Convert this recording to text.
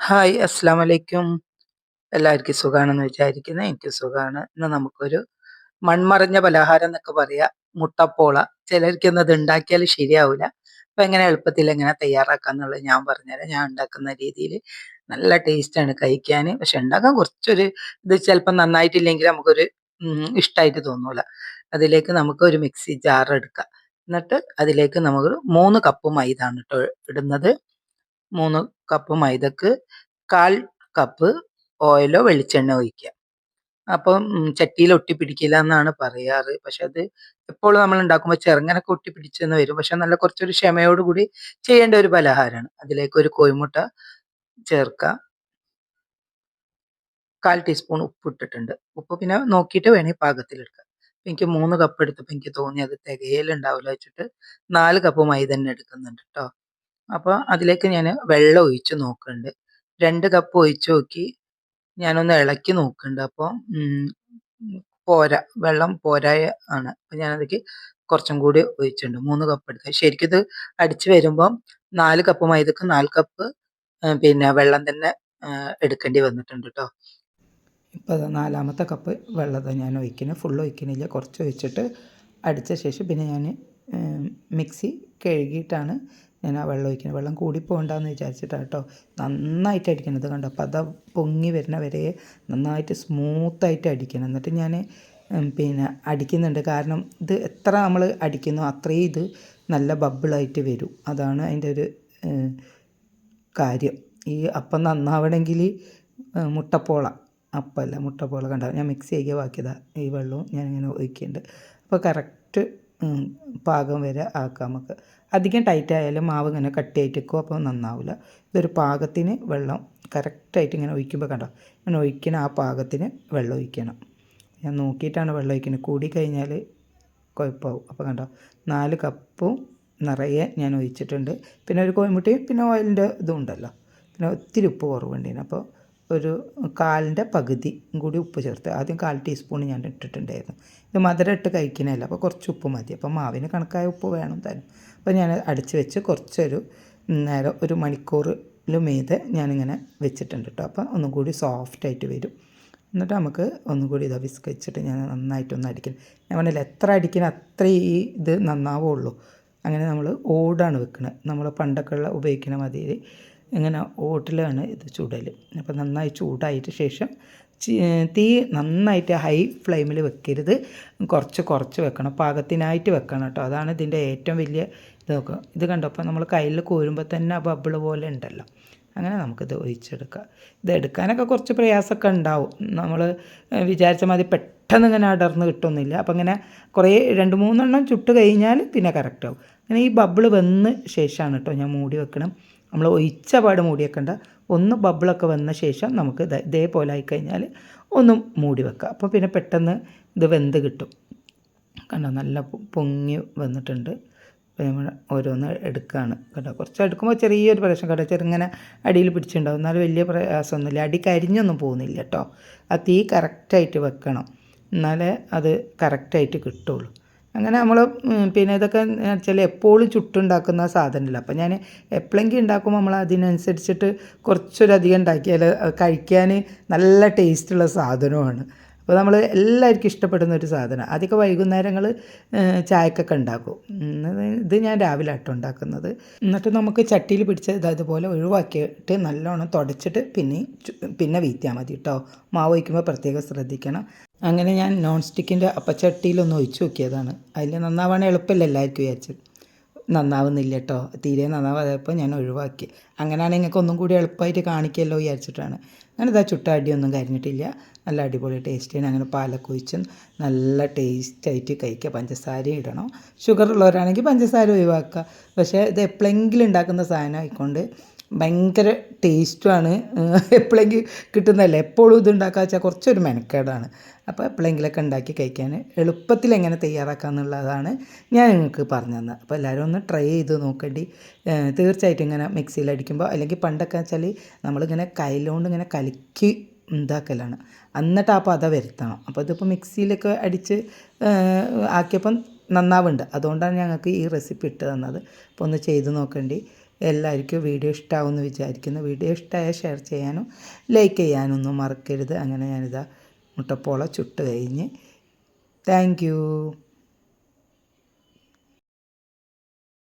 Hi അസ്സാം വലൈക്കും എല്ലാവർക്കും സുഖമാണെന്ന് വിചാരിക്കുന്നത് എനിക്ക് സുഖമാണ് ഇന്ന് നമുക്കൊരു മൺമറഞ്ഞ പലഹാരം എന്നൊക്കെ പറയാ. മുട്ടപ്പോള. ചിലർക്കൊന്നും അത് ഉണ്ടാക്കിയാൽ ശരിയാവില്ല അപ്പം എങ്ങനെ എളുപ്പത്തിൽ എങ്ങനെ തയ്യാറാക്കാന്നുള്ളത് ഞാൻ പറഞ്ഞുതരാം. ഞാൻ ഉണ്ടാക്കുന്ന രീതിയിൽ നല്ല ടേസ്റ്റാണ് കഴിക്കാൻ പക്ഷെ ഉണ്ടാക്കാൻ കുറച്ചൊരു ഇത് ചിലപ്പോൾ നന്നായിട്ടില്ലെങ്കിൽ നമുക്കൊരു ഇഷ്ടമായിട്ട് തോന്നൂല. അതിലേക്ക് നമുക്ക് ഒരു മിക്സി ജാർ എടുക്കാം എന്നിട്ട് അതിലേക്ക് നമുക്ക് മൂന്ന് കപ്പ് മൈദാണ് കേട്ടോ ഇടുന്നത്. മൂന്ന് കപ്പ് മൈദക്ക് കാൽ കപ്പ് ഓയിലോ വെളിച്ചെണ്ണ ഒഴിക്കുക. അപ്പം ചട്ടിയിൽ ഒട്ടിപ്പിടിക്കില്ല എന്നാണ് പറയാറ്. പക്ഷെ അത് എപ്പോഴും നമ്മൾ ഉണ്ടാക്കുമ്പോൾ ചെറുങ്ങനൊക്കെ ഒട്ടിപ്പിടിച്ചെന്ന് വരും. പക്ഷെ നല്ല കുറച്ചൊരു ക്ഷമയോടുകൂടി ചെയ്യേണ്ട ഒരു പലഹാരമാണ്. അതിലേക്ക് ഒരു കോഴിമുട്ട ചേർക്കുക കാൽ ടീസ്പൂൺ ഉപ്പ് ഇട്ടിട്ടുണ്ട്. ഉപ്പ് പിന്നെ നോക്കിയിട്ട് വേണമെങ്കിൽ പാകത്തിലെടുക്കുക എനിക്ക് മൂന്ന് കപ്പ് എടുത്തപ്പോൾ എനിക്ക് തോന്നി അത് തികയലുണ്ടാവില്ല വെച്ചിട്ട് നാല് കപ്പ് മൈദ തന്നെ എടുക്കുന്നുണ്ട് കേട്ടോ അപ്പോൾ അതിലേക്ക് ഞാൻ വെള്ളം ഒഴിച്ച് നോക്കുന്നുണ്ട് രണ്ട് കപ്പ് ഒഴിച്ച് നോക്കി ഞാനൊന്ന് ഇളക്കി നോക്കുന്നുണ്ട് അപ്പോൾ പോരാ വെള്ളം പോരായ ആണ്. അപ്പം ഞാനതിലേക്ക് കുറച്ചും കൂടി ഒഴിച്ചിട്ടുണ്ട്. മൂന്ന് കപ്പ് എടുക്കുക ശരിക്കും ഇത് അടിച്ച് വരുമ്പം നാല് കപ്പ് മൈദക്ക് നാല് കപ്പ് പിന്നെ വെള്ളം തന്നെ എടുക്കേണ്ടി വന്നിട്ടുണ്ട് കേട്ടോ ഇപ്പോൾ നാലാമത്തെ കപ്പ് വെള്ളം ഞാൻ ഒഴിക്കുന്നത് ഫുൾ ഒഴിക്കണില്ല. കുറച്ച് ഒഴിച്ചിട്ട് അടിച്ച ശേഷം പിന്നെ ഞാൻ മിക്സി കഴുകിയിട്ടാണ് ഞാൻ ആ വെള്ളം ഒഴിക്കുന്നത് വെള്ളം കൂടി പോകണ്ടെന്ന് വിചാരിച്ചിട്ടാണ് കേട്ടോ നന്നായിട്ട് അടിക്കണം ഇത് കണ്ടോ? അപ്പോൾ അത് പൊങ്ങി വരുന്ന വരെ നന്നായിട്ട് സ്മൂത്തായിട്ട് അടിക്കണം. എന്നിട്ട് ഞാൻ പിന്നെ അടിക്കുന്നുണ്ട്. കാരണം ഇത് എത്ര നമ്മൾ അടിക്കുന്നു അത്രയും ഇത് നല്ല ബബിളായിട്ട് വരും. അതാണ് അതിന്റെ ഒരു കാര്യം. ഈ അപ്പം നന്നാവണമെങ്കിൽ മുട്ടപ്പോള. അപ്പമല്ല മുട്ടപ്പോള കണ്ട? ഞാൻ മിക്സ് ചെയ്യുക ബാക്കിയതാണ് ഈ വെള്ളവും ഞാനിങ്ങനെ ഒഴിക്കുന്നുണ്ട് അപ്പോൾ കറക്റ്റ് പാകം വരെ ആക്കാം നമുക്ക്. അധികം ടൈറ്റ് ആയാലും മാവ് ഇങ്ങനെ കട്ടിയായിട്ട് നിൽക്കും അപ്പോൾ നന്നാവില്ല ഇതൊരു പാകത്തിന് വെള്ളം കറക്റ്റായിട്ട് ഇങ്ങനെ ഒഴിക്കുമ്പോൾ കണ്ടോ? ഇങ്ങനെ ഒഴിക്കണ ആ പാകത്തിന് വെള്ളം ഒഴിക്കണം. ഞാൻ നോക്കിയിട്ടാണ് വെള്ളം ഒഴിക്കുന്നത് കൂടി കഴിഞ്ഞാൽ കുഴപ്പമാവും അപ്പോൾ കണ്ടോ? നാല് കപ്പും നിറയെ ഞാൻ ഒഴിച്ചിട്ടുണ്ട്. പിന്നെ ഒരു കോഴിമുട്ടയും പിന്നെ ഓയിലിന്റെ ഇതും ഉണ്ടല്ലോ. പിന്നെ ഒത്തിരി ഉപ്പ് കുറവുണ്ടായിരുന്നു അപ്പോൾ ഒരു കാലിന്റെ പകുതി കൂടി ഉപ്പ് ചേർത്ത്. ആദ്യം കാൽ ടീസ്പൂൺ ഞാൻ ഇട്ടിട്ടുണ്ടായിരുന്നു. ഇത് മധുരം ഇട്ട് കഴിക്കണമല്ല അപ്പോൾ കുറച്ച് ഉപ്പ് മതി. അപ്പോൾ മാവിന് കണക്കായ ഉപ്പ് വേണം തരും അപ്പോൾ ഞാൻ അടിച്ച് വെച്ച് കുറച്ചൊരു നേരം ഒരു മണിക്കൂറിൽ മീതെ ഞാനിങ്ങനെ വെച്ചിട്ടുണ്ട് കേട്ടോ. അപ്പോൾ ഒന്നും കൂടി സോഫ്റ്റായിട്ട് വരും. എന്നിട്ട് നമുക്ക് ഒന്നും കൂടി ഇതാ വിസ്ക് വെച്ചിട്ട് ഞാൻ നന്നായിട്ടൊന്ന് അടിക്കണം. ഞാൻ പറഞ്ഞില്ല എത്ര അടിക്കണം അത്ര ഈ ഇത് നന്നാവുള്ളൂ. അങ്ങനെ നമ്മൾ ഓടാണ് വെക്കുന്നത് നമ്മൾ പണ്ടൊക്കെ ഉള്ള ഉപയോഗിക്കുന്ന മതിയിൽ ഇങ്ങനെ ഓട്ടിലാണ് ഇത് ചുടൽ. അപ്പോൾ നന്നായി ചൂടായിട്ട് ശേഷം തീ നന്നായിട്ട് ഹൈ ഫ്ലെയിമിൽ വെക്കരുത്. കുറച്ച് കുറച്ച് വെക്കണം. പാകത്തിനായിട്ട് വെക്കണം കേട്ടോ. അതാണ് ഇതിന്റെ ഏറ്റവും വലിയ ഇതൊക്കെ ഇത് കണ്ടപ്പോൾ നമ്മൾ കയ്യിൽ കോരുമ്പോൾ തന്നെ ആ ബബിൾ പോലെ ഉണ്ടല്ലോ. അങ്ങനെ നമുക്കിത് ഒഴിച്ചെടുക്കാം. ഇത് എടുക്കാനൊക്കെ കുറച്ച് പ്രയാസമൊക്കെ ഉണ്ടാവും. നമ്മൾ വിചാരിച്ച മാതിരി പെട്ടെന്ന് ഇങ്ങനെ അടർന്ന് കിട്ടുന്നില്ല. അപ്പം ഇങ്ങനെ കുറേ രണ്ട് മൂന്നെണ്ണം ചുട്ട് കഴിഞ്ഞാൽ പിന്നെ കറക്റ്റ് ആവും അങ്ങനെ ഈ ബബിൾ വന്ന് ശേഷമാണ് കേട്ടോ ഞാൻ മൂടി വെക്കണം. നമ്മൾ ഒഴിച്ച പാട് മൂടി വെക്കണ്ട ഒന്ന് ബബിളൊക്കെ വന്ന ശേഷം നമുക്ക് ഇതേപോലെ ആയിക്കഴിഞ്ഞാൽ ഒന്ന് മൂടി വെക്കുക അപ്പോൾ പിന്നെ പെട്ടെന്ന് ഇത് വെന്ത് കിട്ടും. കണ്ടോ? നല്ല പൊങ്ങി വന്നിട്ടുണ്ട്. നമ്മൾ ഓരോന്ന് എടുക്കുകയാണ് കേട്ടോ കുറച്ച് എടുക്കുമ്പോൾ ചെറിയൊരു പ്രശ്നം. കേട്ടോ ചെറുങ്ങനെ അടിയിൽ പിടിച്ചിട്ടുണ്ടാവും. എന്നാലും വലിയ പ്രയാസമൊന്നുമില്ല. അടി കരിഞ്ഞൊന്നും പോകുന്നില്ല കേട്ടോ ആ തീ കറക്റ്റായിട്ട് വെക്കണം. എന്നാലേ അത് കറക്റ്റായിട്ട് കിട്ടുള്ളൂ. അങ്ങനെ നമ്മൾ പിന്നെ ഇതൊക്കെ വെച്ചാൽ എപ്പോഴും ചുട്ടുണ്ടാക്കുന്ന സാധനമില്ല അപ്പം ഞാൻ എപ്പോഴെങ്കിലും ഉണ്ടാക്കുമ്പോൾ നമ്മൾ അതിനനുസരിച്ചിട്ട് കുറച്ചൊരധികം ഉണ്ടാക്കിയാൽ കഴിക്കാൻ നല്ല ടേസ്റ്റുള്ള സാധനമാണ് അപ്പോൾ നമ്മൾ എല്ലാവർക്കും ഇഷ്ടപ്പെടുന്ന ഒരു സാധനം. അതൊക്കെ വൈകുന്നേരങ്ങൾ ചായക്കൊക്കെ ഉണ്ടാക്കും. ഇത് ഞാൻ രാവിലെ ആട്ടോ ഉണ്ടാക്കുന്നത്. എന്നിട്ട് നമുക്ക് ചട്ടിയിൽ പിടിച്ച് ഇത് അതുപോലെ ഒഴിവാക്കിയിട്ട് നല്ലോണം തുടച്ചിട്ട് പിന്നെ പിന്നെ വീത്തിയാൽ മതി കേട്ടോ മാവ് ഒഴിക്കുമ്പോൾ പ്രത്യേകം ശ്രദ്ധിക്കണം. അങ്ങനെ ഞാൻ നോൺ സ്റ്റിക്കിന്റെ അപ്പച്ചട്ടിയിലൊന്ന് ഒഴിച്ചു നോക്കിയതാണ്. അതിൽ നന്നാവാൻ എളുപ്പമല്ല എല്ലാവർക്കും വിചാരിച്ചത്? നന്നാവുന്നില്ല കേട്ടോ തീരെ നന്നാവാതപ്പോൾ ഞാൻ ഒഴിവാക്കി. അങ്ങനെയാണെങ്കിൽ നിങ്ങൾക്ക് ഒന്നും കൂടി എളുപ്പമായിട്ട് കാണിക്കുമല്ലോ വിചാരിച്ചിട്ടാണ്. അങ്ങനെ ഇതാ ചുട്ട അടിയൊന്നും കരിഞ്ഞിട്ടില്ല. നല്ല അടിപൊളി ടേസ്റ്റിന് അങ്ങനെ പാലൊക്കെ ഒഴിച്ച് നല്ല ടേസ്റ്റായിട്ട് കഴിക്കുക. പഞ്ചസാര ഇടണം. ഷുഗർ ഉള്ളവരാണെങ്കിൽ പഞ്ചസാര ഒഴിവാക്കുക. പക്ഷേ ഇത് എപ്പോഴെങ്കിലും ഉണ്ടാക്കുന്ന സാധനം ആയിക്കൊണ്ട് ഭയങ്കര ടേസ്റ്റുമാണ്. എപ്പോഴെങ്കിലും കിട്ടുന്നതല്ല? എപ്പോഴും ഇത് ഉണ്ടാക്കുക വെച്ചാൽ കുറച്ചൊരു മെനക്കേടാണ്. അപ്പോൾ എപ്പോഴെങ്കിലൊക്കെ ഉണ്ടാക്കി കഴിക്കാൻ എളുപ്പത്തിൽ എങ്ങനെ തയ്യാറാക്കുക എന്നുള്ളതാണ് ഞാൻ നിങ്ങൾക്ക് പറഞ്ഞു തന്നത്. അപ്പോൾ എല്ലാവരും ഒന്ന് ട്രൈ ചെയ്ത് നോക്കേണ്ടി. തീർച്ചയായിട്ടും ഇങ്ങനെ മിക്സിയിൽ അടിക്കുമ്പോൾ അല്ലെങ്കിൽ പണ്ടൊക്കെ വെച്ചാൽ നമ്മളിങ്ങനെ കയ്യിലുകൊണ്ട് ഇങ്ങനെ കലക്കി ഉണ്ടാക്കലാണ്. എന്നിട്ട് ആ പത വരുത്തണം. അപ്പോൾ ഇതിപ്പോൾ മിക്സിയിലൊക്കെ അടിച്ച് ആക്കിയപ്പം നന്നാവുന്നുണ്ട് അതുകൊണ്ടാണ് ഞങ്ങൾക്ക് ഈ റെസിപ്പി ഇട്ട് തന്നത്. അപ്പോൾ ഒന്ന് ചെയ്ത് നോക്കേണ്ടി. എല്ലാവർക്കും വീഡിയോ ഇഷ്ടമാവുമെന്ന് വിചാരിക്കുന്നു. വീഡിയോ ഇഷ്ടമായാൽ ഷെയർ ചെയ്യാനും ലൈക്ക് ചെയ്യാനൊന്നും മറക്കരുത്. അങ്ങനെ ഞാനിതാ മുട്ടപ്പോള ചുട്ട് കഴിഞ്ഞ്. താങ്ക്